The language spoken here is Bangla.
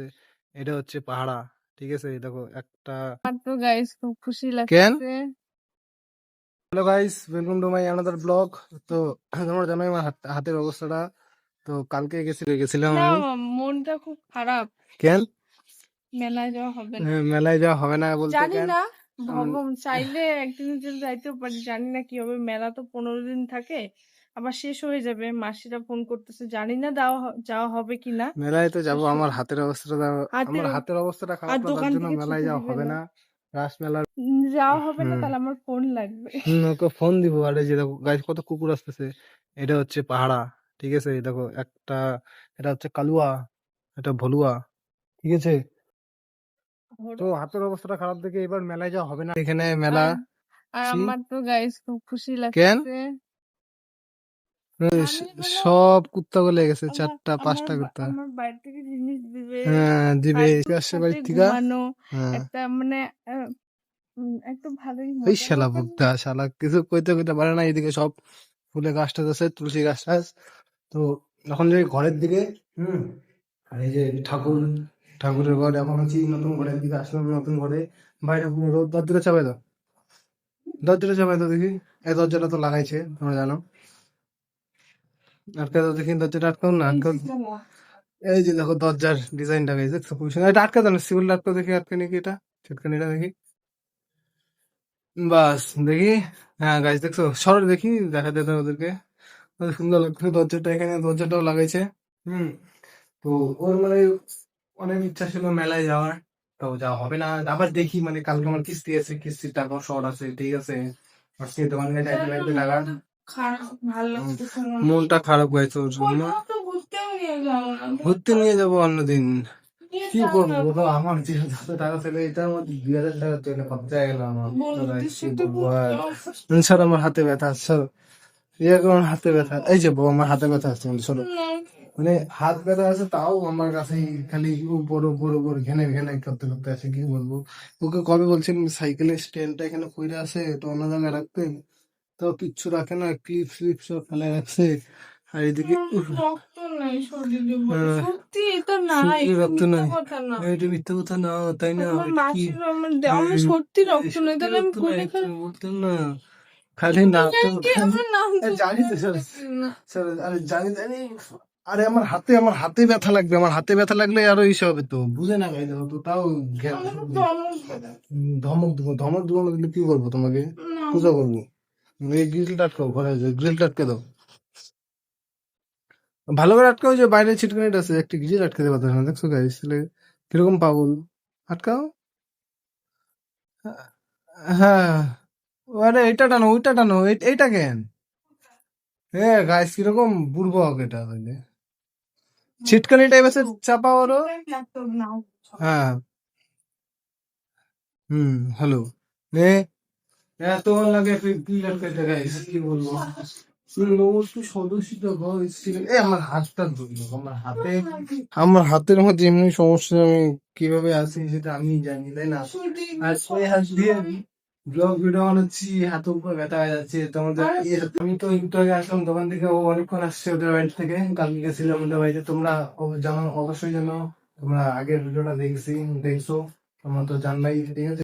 আসতেছে এটা হচ্ছে পাহাড়া। ঠিক আছে? দেখো একটা তো গাইস খুব খুশি লাগছে hello guys welcome to my another blog তো তোমরা জানোই আমার হাতের অবস্থাটা। তো কালকে গেছিল গেছিলাম না মনটা খুব খারাপ। কেন? মেলায় যাওয়া হবে না। হ্যাঁ, মেলায় যাওয়া হবে না বলতে জানি না ভগবান চাইলে একদিন জন্য যাইতেও পারি জানি না কি হবে। মেলা তো পনেরো দিন থাকে। আবার শেষ হয়ে যাবে। মাসিরা ফোন করতেছে জানি না যাওয়া যাওয়া হবে কিনা? মেলায় তো যাব আমার হাতের অবস্থাটা আমার হাতের অবস্থাটা খারাপ তার জন্য মেলায় যাওয়া হবে না। না। রাস মেলার যাওয়া হবে না তাহলে আমার ফোন লাগবে। ওকে ফোন দিব আরে যে দেখো গাইস কত কুকুর আসতেছে। এটা হচ্ছে পাহাড়া ঠিক আছে? এই দেখো একটা এটা হচ্ছে কালুয়া এটা ভলুয়া ঠিক আছে? তো হাতের অবস্থাটা খারাপ দেখে এবার মেলায় যাওয়া হবে না। এখানে মেলা আর- আমার তো গাইস খুব খুশি? লাগছে। সব কুত্তা গলে গেছে চারটা পাঁচটা কুত্তা। আমার বাড়ি থেকে জিনিস দিবে হ্যাঁ দিবে আসছে বাড়ির থেকে। হ্যাঁ। একটা মানে আহ, ভালোই এই শালা বুকটা শালা কিছু কইতে কইতে পারে না সব ফুলে আছে তুলসী গাছ তো এখন যে ঘরের দিকে হুম আর এই যে ঠাকুর ঠাকুরের ঘর এখন হচ্ছে নতুন ঘরের দিকে আসলাম নতুন ঘরে। বাইরে রোদ দরজাটা চাপাই দাও। দরজাটা চাপাই দাও দেখি। এই দরজাটা তো লাগাইছে তোমরা জানো। আটকে দাও দেখি দরজাটা আটকাও না আটকাও এই যে দেখো দরজার ডিজাইনটা গেছে দেখছ খুবই সুন্দর। এটা আটকা না সিভিল আটকা দেখি আটকে নাকি এটা? দেখি। বাস দেখি। হ্যাঁ গাছ দেখছ? সরো দেখি দেখা যেত ওদেরকে। সুন্দর লাগছে দরজাটা এখানে দরজাটাও লাগাইছে। হুম তো ওর মানে অনেক ইচ্ছা ছিল মেলায় যাওয়ার। তো যাওয়া হবে না। আবার দেখি মানে কালকে আমার কিস্তি আছে কিস্তির টাকা শর্ট আছে ঠিক আছে। আজকে যাইতে লাগবে টাকা। মনটা খারাপ হয়েছে ওর জন্য। ঘুরতে নিয়ে যাব অন্যদিন কি করব বলো আমার যে যত টাকা ছিল এটার মধ্যে দুই হাজার টাকা চলে খরচা গেল আমার। স্যার আমার হাতে ব্যথা স্যার ইয়ে আমার হাতে ব্যথা। এই যে বউ আমার হাতে ব্যথা আছে সরো মানে হাত ব্যথা আছে তাও আমার কাছে খালি উপর উপর উপর ঘেনে ঘেনে করতে করতে আছে কি বলব? ওকে কবে বলছেন সাইকেলের স্ট্যান্ডটা এখানে কইরা আছে তো অন্য জায়গায় রাখতে? তো কিচ্ছু রাখে না ক্লিপ ফ্লিপ সব ফেলে রাখছে। আর এদিকে রক্ত নাই শরীরে হ্যাঁ। সত্যি এটা নাই রক্ত নাই। এটা মিথ্যা কথা না তাই না? আমার সত্যি রক্ত নেই তাহলে আমি কোনে না। খালি না জানি তো স্যার। স্যার আরে জানি জানি। আরে আমার হাতে আমার হাতে ব্যথা লাগবে আমার হাতে ব্যথা লাগলে আরও ইসে হবে তো। বুঝে না গাই তো তাও ধমক দেবো। ধমক দেবো দিলে কি করব তোমাকে? না, পূজা করব আটকাও, ঘরে গ্রিলটা আটকে দাও। ভালো করে আটকাও, যে বাইরে ছিটকানিটা আছে, একটা গ্রিল আটকে দেবো না দেখছ গাইস তাহলে কীরকম পাগল? আটকাও? হ্যাঁ। আরে এটা টানো, ওইটা টানো, এই- এইটা কেন? হ্যাঁ গাইস কীরকম বুড়বক এটা তাহলে ছিটকানি টাইপ আছে চাপা ওরও। হ্যাঁ। হুম হ্যালো এ এত লাগে করতে গাইস কি বলব? আমার হাতটা ধরলো আমার হাতে। আমার হাতের মধ্যে এমনি সমস্যা আমি কীভাবে আছি সেটা আমি জানি তাই না? আর সেই হাত দিয়ে ব্লগ ভিডিও বানাচ্ছি হাত উপর ব্যথা হয়ে যাচ্ছে তোমাদের আমি তো একটু আগে আসলাম দোকান থেকে ও অনেকক্ষণ আসছে ওদের বাড়ি থেকে কালকে গেছিলাম ওদের বাড়িতে। তোমরা জানো অবশ্যই জানো তোমরা আগের ভিডিওটা দেখছি দেখছ তোমরা তো জানলাই ঠিক আছে?